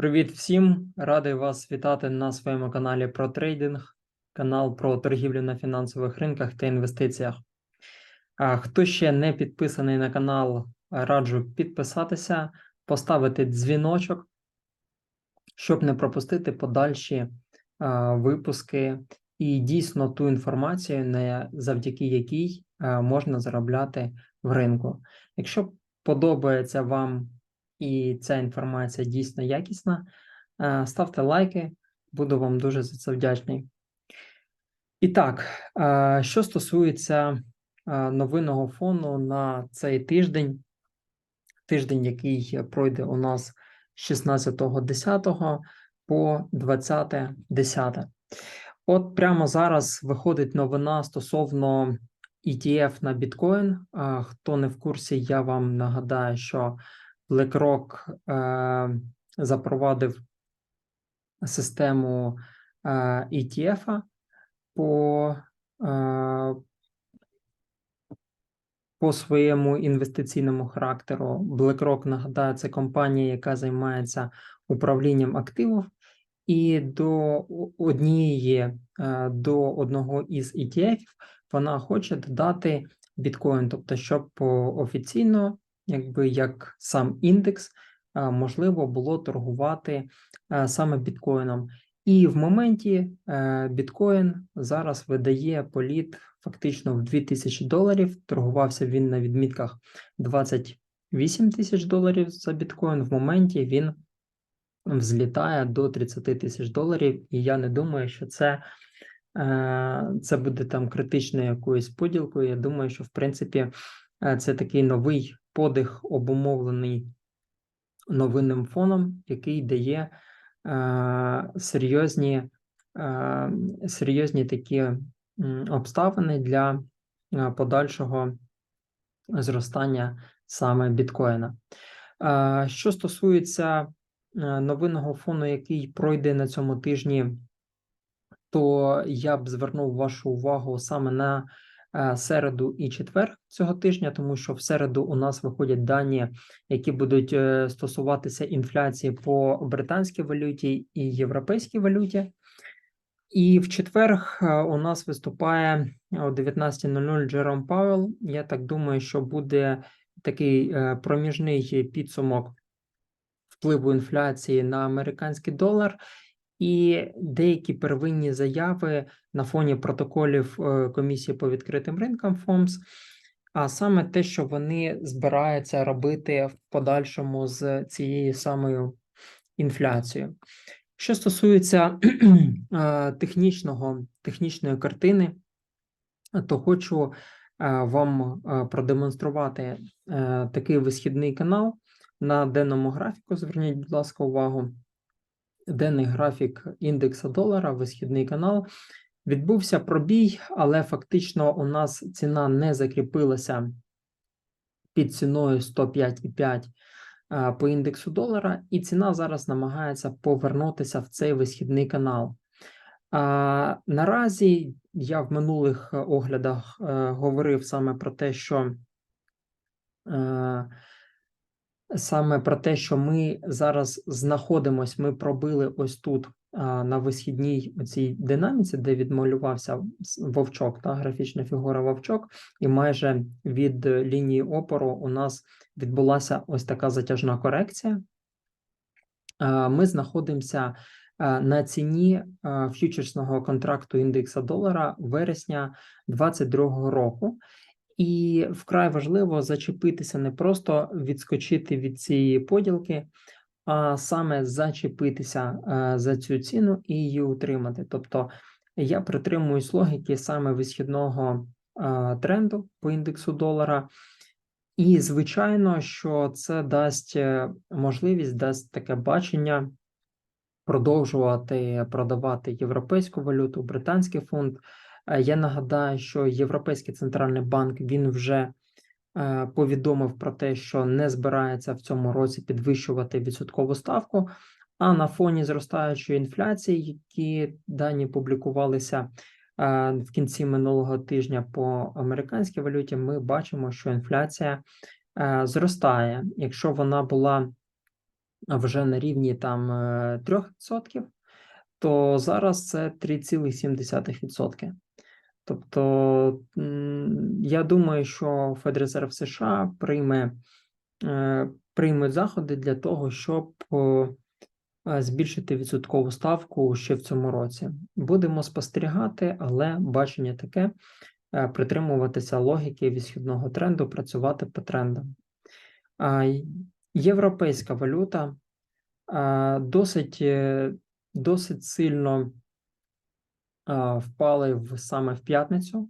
Привіт всім! Радий вас вітати на своєму каналі про трейдинг, канал про торгівлю на фінансових ринках та інвестиціях. А Хто ще не підписаний на канал, раджу підписатися, поставити дзвіночок, щоб не пропустити подальші випуски і дійсно ту інформацію, завдяки якій можна заробляти в ринку. Якщо подобається вам і ця інформація дійсно якісна, е, ставте лайки, буду вам дуже за це вдячний. І так, е, що стосується е, новинного фону на цей тиждень, тиждень, який пройде у нас з 16.10 по 20.10. От прямо зараз виходить новина стосовно ETF на біткоін. Хто не в курсі, я вам нагадаю, що BlackRock е, запровадив систему е, ETF по, е, по своєму інвестиційному характеру. BlackRock, нагадаю, це компанія, яка займається управлінням активів, і до однієї е, до одного із ETF вона хоче додати біткоін, тобто, щоб офіційно якби як сам індекс, можливо було торгувати саме біткоїном. І в моменті е, біткоін зараз видає політ фактично в 2000 доларів. Торгувався він на відмітках 28 тисяч доларів за біткоін. В моменті він взлітає до 30 тисяч доларів, і я не думаю, що це е, це буде там критичною якоюсь поділкою. Я думаю, що в принципі е, це такий новий подих обумовлений новинним фоном, який дає е, серйозні е, серйозні такі обставини для е, подальшого зростання саме біткоїна. Е, що стосується е, новинного фону, який пройде на цьому тижні, то я б звернув вашу увагу саме на середу і четвер цього тижня, тому що в середу у нас виходять дані, які будуть е, стосуватися інфляції по британській валюті і європейській валюті. І в четвер е, у нас виступає о 19.00 Джером Пауел. Я так думаю, що буде такий проміжний підсумок впливу інфляції на американський долар і деякі первинні заяви на фоні протоколів е, комісії по відкритим ринкам ФОМС, а саме те, що вони збираються робити в подальшому з цією самою інфляцією. Що стосується е, технічного, технічної картини, то хочу е, вам продемонструвати такий висхідний канал на денному графіку. Зверніть, будь ласка, увагу денний графік індекса долара, висхідний канал. Відбувся пробій, але фактично у нас ціна не закріпилася під ціною 105,5 по індексу долара, і ціна зараз намагається повернутися в цей висхідний канал. А, Наразі я в минулих оглядах е, говорив саме про те, що е, саме про те, що ми зараз знаходимося, ми пробили ось тут на висхідній цій динаміці, де відмалювався вовчок, та графічна фігура вовчок, і майже від лінії опору у нас відбулася ось така затяжна корекція. Ми знаходимося на ціні ф'ючерсного контракту індекса долара вересня 2022 року. І вкрай важливо зачепитися не просто відскочити від цієї поділки, а саме зачепитися е, за цю ціну і її утримати. Тобто я притримуюсь логіки саме висхідного е, тренду по індексу долара. І, звичайно, що це дасть е, можливість, дасть таке бачення продовжувати продавати європейську валюту, британський фунт. Е, я нагадаю, що Європейський центральний банк він вже е, повідомив про те, що не збирається в цьому році підвищувати відсоткову ставку. А на фоні зростаючої інфляції, які дані публікувалися е, в кінці минулого тижня по американській валюті, ми бачимо, що інфляція зростає. Якщо вона була вже на рівні там е, 3%, то зараз це 3,7%. Тобто, я думаю, що Федрезерв США прийме, е, прийме заходи для того, щоб е, збільшити відсоткову ставку ще в цьому році. Будемо спостерігати, але бачення таке е, притримуватися логіки відхідного тренду, працювати по трендам. Європейська валюта досить, досить сильно впали в, саме в п'ятницю.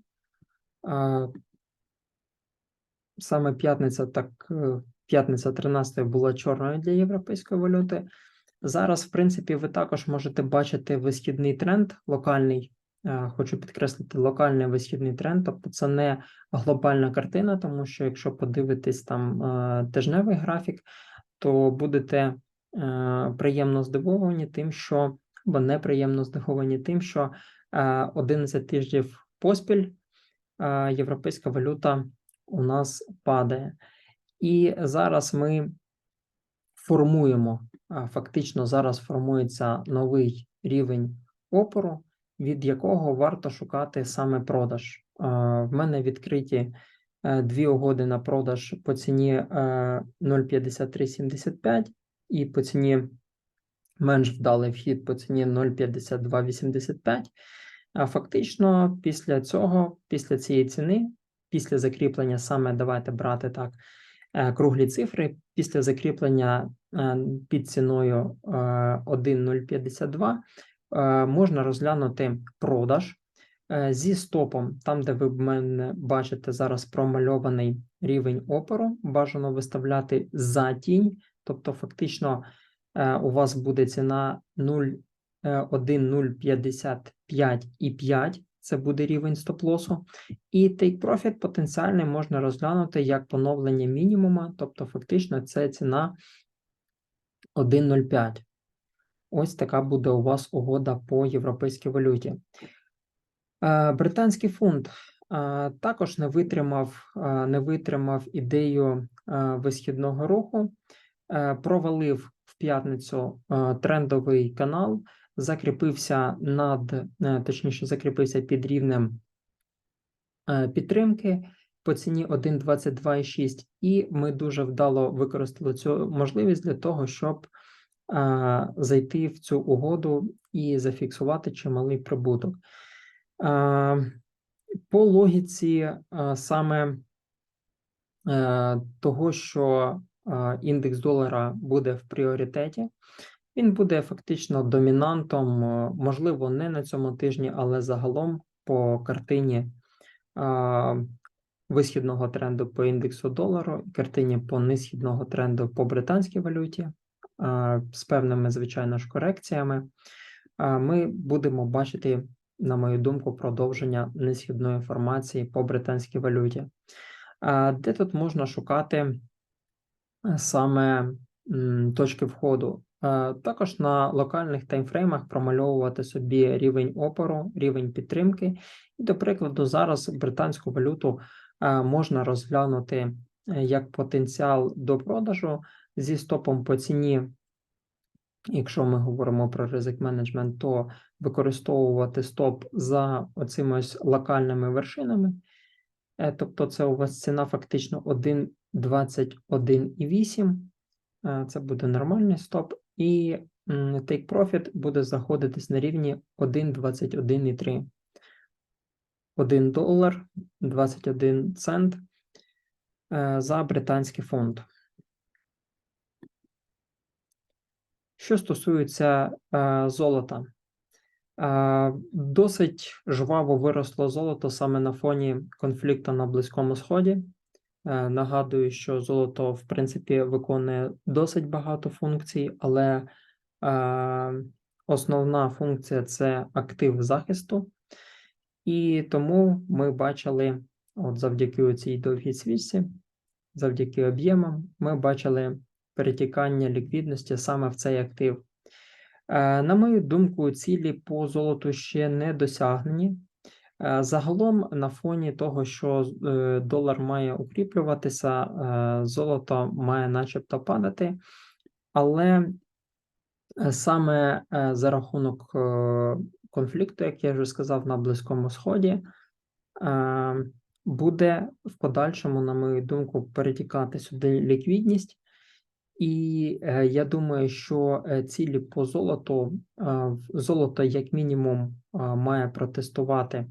Саме п'ятниця, так, е, п'ятниця 13 була чорною для європейської валюти. Зараз, в принципі, ви також можете бачити висхідний тренд локальний. Е, Хочу підкреслити локальний висхідний тренд, тобто це не глобальна картина, тому що якщо подивитись там е, тижневий графік, то будете приємно здивовані тим, що або неприємно здивовані тим, що 11 тижнів поспіль е, європейська валюта у нас падає. І зараз ми формуємо, фактично зараз формується новий рівень опору, від якого варто шукати саме продаж. В мене відкриті е, дві угоди на продаж по ціні е, 0,5375 і по ціні менш вдалий вхід по ціні 0,5285. А фактично, після цього, після цієї ціни, після закріплення саме давайте брати так е, круглі цифри, після закріплення е, під ціною е, 1,052 е, можна розглянути продаж зі стопом, там, де ви в мене бачите зараз промальований рівень опору, бажано виставляти за тінь, тобто фактично у вас буде ціна 0, е, 1,055 і 5, це буде рівень стоп-лосу. І take profit потенціальний можна розглянути як поновлення мінімума, тобто фактично це ціна 1,05. Ось така буде у вас угода по європейській валюті. Е, Британський фунт е, також не витримав, е, не витримав ідею е, висхідного руху, е, провалив п'ятницю е, трендовий канал, закріпився над, е, точніше, закріпився під рівнем е, підтримки по ціні 1,22,6, і ми дуже вдало використали цю можливість для того, щоб зайти в цю угоду і зафіксувати чималий прибуток. По логіці саме того, що індекс долара буде в пріоритеті, він буде фактично домінантом, е, можливо, не на цьому тижні, але загалом по картині висхідного тренду по індексу долару, картині по нисхідного тренду по британській валюті з певними, звичайно ж, корекціями. Ми будемо бачити, на мою думку, продовження несхідної формації по британській валюті. Де тут можна шукати саме точки входу? Е, Також на локальних таймфреймах промальовувати собі рівень опору, рівень підтримки. І, до прикладу, зараз британську валюту е, можна розглянути е, як потенціал до продажу зі стопом по ціні. Якщо ми говоримо про ризик менеджмент, то використовувати стоп за оцими ось локальними вершинами. Е, Тобто, це у вас ціна фактично 1,21,8. Е, Це буде нормальний стоп. І take profit буде знаходитись на рівні 1,21,3. 1 долар 21 цент е, за британський фунт. Що стосується золота, досить жваво виросло золото саме на фоні конфлікту на Близькому Сході. Е, нагадую, що золото, в принципі, виконує досить багато функцій, але е, основна функція це актив захисту. І тому ми бачили, от завдяки цій довгій свічці, завдяки об'ємам, ми бачили перетікання ліквідності саме в цей актив. Е, На мою думку, цілі по золоту ще не досягнені. Е, Загалом, на фоні того, що е, долар має укріплюватися, золото має начебто падати. Але саме за рахунок конфлікту, як я вже сказав, на Близькому Сході, буде в подальшому, на мою думку, перетікати сюди ліквідність. І е, я думаю, що е, цілі по золоту, е, золото, як мінімум, е, має протестувати,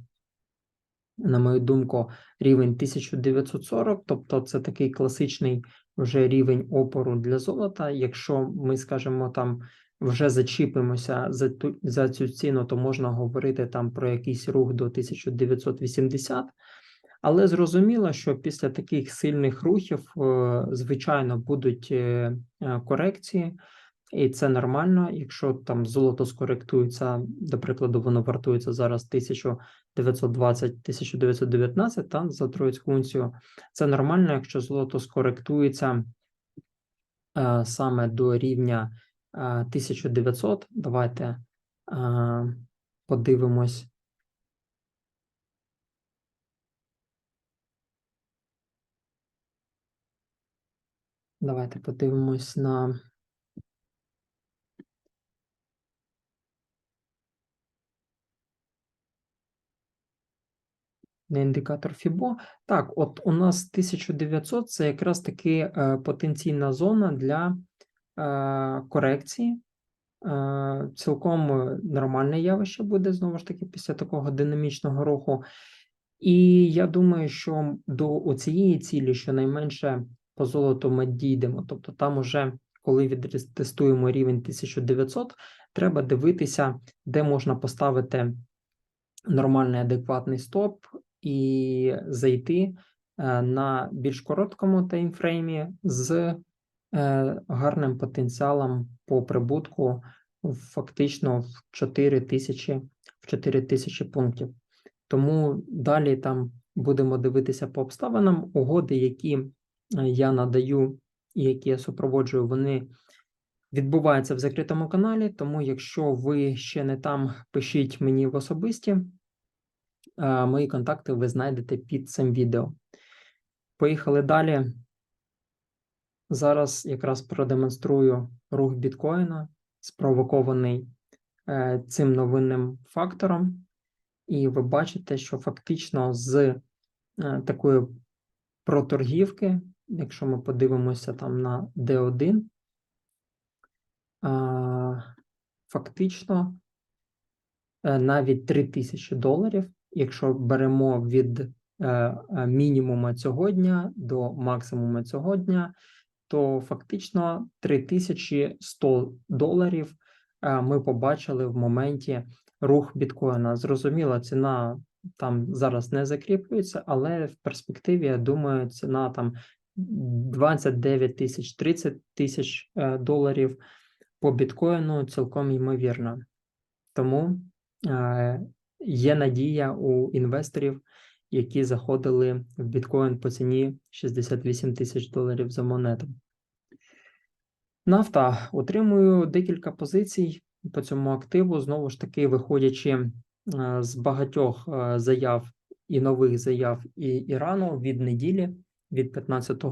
на мою думку, рівень 1940, тобто це такий класичний вже рівень опору для золота. Якщо ми скажемо там вже зачіпимося за ту за цю ціну, то можна говорити там про якийсь рух до 1980. Але зрозуміло, що після таких сильних рухів, е, звичайно, будуть е, е, корекції, і це нормально. Якщо там золото скоректується, до прикладу, воно вартується зараз 1920-1919 та за троїцьку унцію. Це нормально, якщо золото скоректується саме до рівня е, 1900. Давайте подивимось. Давайте подивимось на на індикатор FIBO. Так, от у нас 1900 це якраз таки е, потенційна зона для е, корекції. Е, цілком нормальне явище буде знову ж таки після такого динамічного руху. І я думаю, що до цієї цілі щонайменше по золоту ми дійдемо. Тобто, там уже коли відтестуємо рівень 1900, треба дивитися, де можна поставити нормальний адекватний стоп і зайти е, на більш короткому таймфреймі з е, гарним потенціалом по прибутку фактично в 4 тисячі, в 4 тисячі пунктів. Тому далі там будемо дивитися по обставинам. Угоди, які я надаю і які я супроводжую, вони відбуваються в закритому каналі. Тому, якщо ви ще не там, пишіть мені в особисті. Е, Мої контакти ви знайдете під цим відео. Поїхали далі. Зараз якраз продемонструю рух біткоїна, спровокований е, цим новинним фактором. І ви бачите, що фактично з е, такої проторгівки, якщо ми подивимося там на D1, фактично е, навіть 3000 доларів, якщо беремо від е, е, мінімума цього дня до максимуму цього дня, то фактично 3100 доларів ми побачили в моменті рух біткоїна. Зрозуміло, ціна там зараз не закріплюється, але в перспективі, я думаю, ціна там 29 тисяч, 30 тисяч е, доларів по біткоїну цілком ймовірно. Тому е, є надія у інвесторів, які заходили в біткоін по ціні 68 тисяч доларів за монету. Нафта отримую декілька позицій по цьому активу, знову ж таки, виходячи е, з багатьох заяв і нових заяв і Ірану від неділі, від 15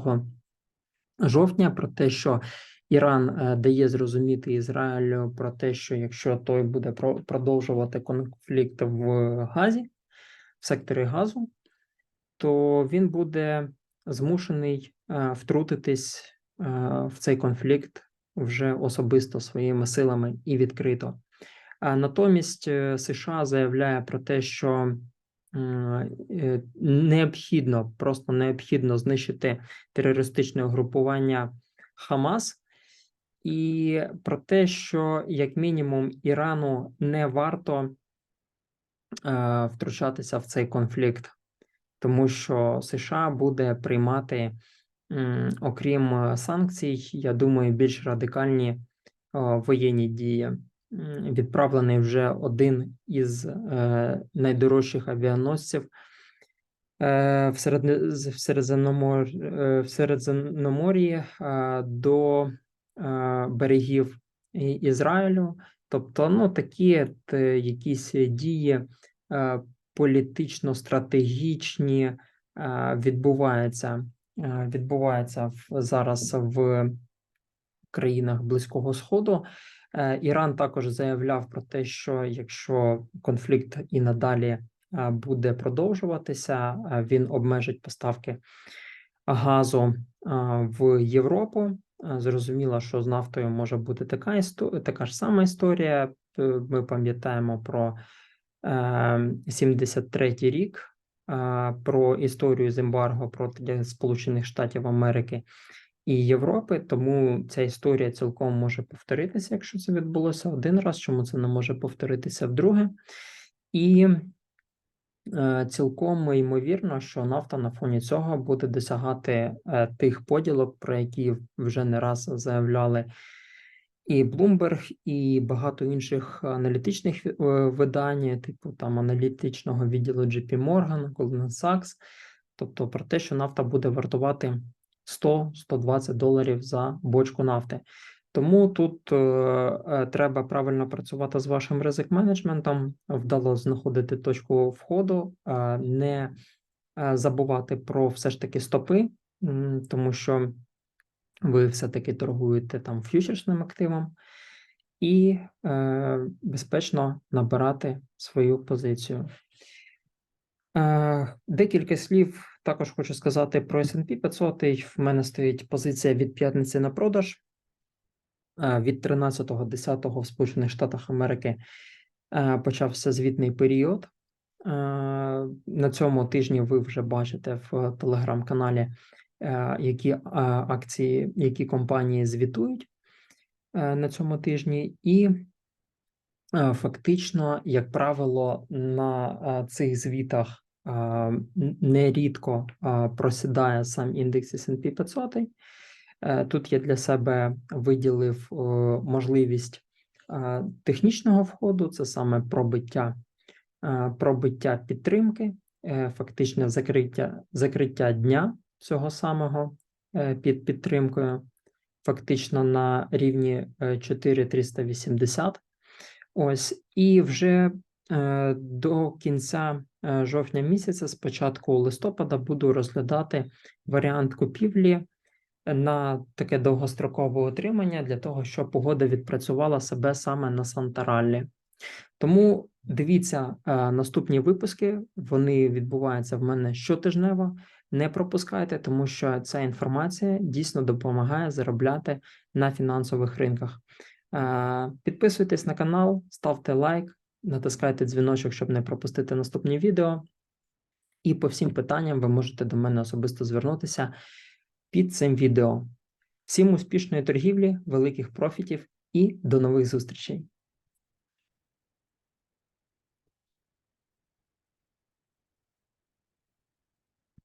жовтня, про те, що Іран е, дає зрозуміти Ізраїлю про те, що якщо той буде продовжувати конфлікт в Газі, в секторі газу, то він буде змушений е, втрутитись е, в цей конфлікт вже особисто своїми силами і відкрито. Натомість США заявляє про те, що необхідно, просто необхідно знищити терористичне угрупування Хамас, і про те, що як мінімум Ірану не варто е, втручатися в цей конфлікт, тому що США буде приймати, окрім е, санкцій, я думаю, більш радикальні е, воєнні дії. Відправлений вже один із е, найдорожчих авіаносців е, е, в Середземномор'ї до берегів Ізраїлю. Тобто, ну такі якісь дії політично-стратегічні відбуваються, відбуваються в, зараз в країнах Близького Сходу. Е, Іран також заявляв про те, що якщо конфлікт і надалі е, буде продовжуватися, е, він обмежить поставки газу в Європу. Зрозуміло, що з нафтою може бути така істо- така ж сама історія. Ми пам'ятаємо про е, 73-й рік, е, про історію з ембарго проти Сполучених Штатів Америки і Європи. Тому ця історія цілком може повторитися, якщо це відбулося один раз. Чому це не може повторитися вдруге? І е, цілком ймовірно, що нафта на фоні цього буде досягати е, тих поділок, про які вже не раз заявляли і Bloomberg, і багато інших аналітичних е, видань, типу там аналітичного відділу JP Morgan, Goldman Sachs, тобто про те, що нафта буде вартувати 100-120 доларів за бочку нафти. Тому тут е, е, треба правильно працювати з вашим ризик-менеджментом, вдало знаходити точку входу, е, не е, забувати про все ж таки стопи, тому що ви все-таки торгуєте там фьючерсним активом, і е, безпечно набирати свою позицію. Е, Декілька слів також хочу сказати про S&P 500. В мене стоїть позиція від п'ятниці на продаж. Е, Від 13.10 в Сполучених Штатах Америки е, почався звітний період. Е, На цьому тижні ви вже бачите в телеграм-каналі, які акції, які компанії звітують на цьому тижні, і фактично, як правило, на цих звітах нерідко просідає сам індекс S&P 500. Е, Тут я для себе виділив можливість технічного входу, це саме пробиття, пробиття підтримки, е, фактично закриття, закриття дня цього самого е, під підтримкою, фактично на рівні е, 4380. Ось, і вже до кінця жовтня місяця, з початку листопада, буду розглядати варіант купівлі на таке довгострокове отримання для того, щоб погода відпрацювала себе саме на Сантараллі. Тому дивіться е, наступні випуски. Вони відбуваються в мене щотижнево. Не пропускайте, тому що ця інформація дійсно допомагає заробляти на фінансових ринках. Е, Підписуйтесь на канал, ставте лайк, натискайте дзвіночок, щоб не пропустити наступні відео. І по всім питанням ви можете до мене особисто звернутися під цим відео. Всім успішної торгівлі, великих профітів і до нових зустрічей!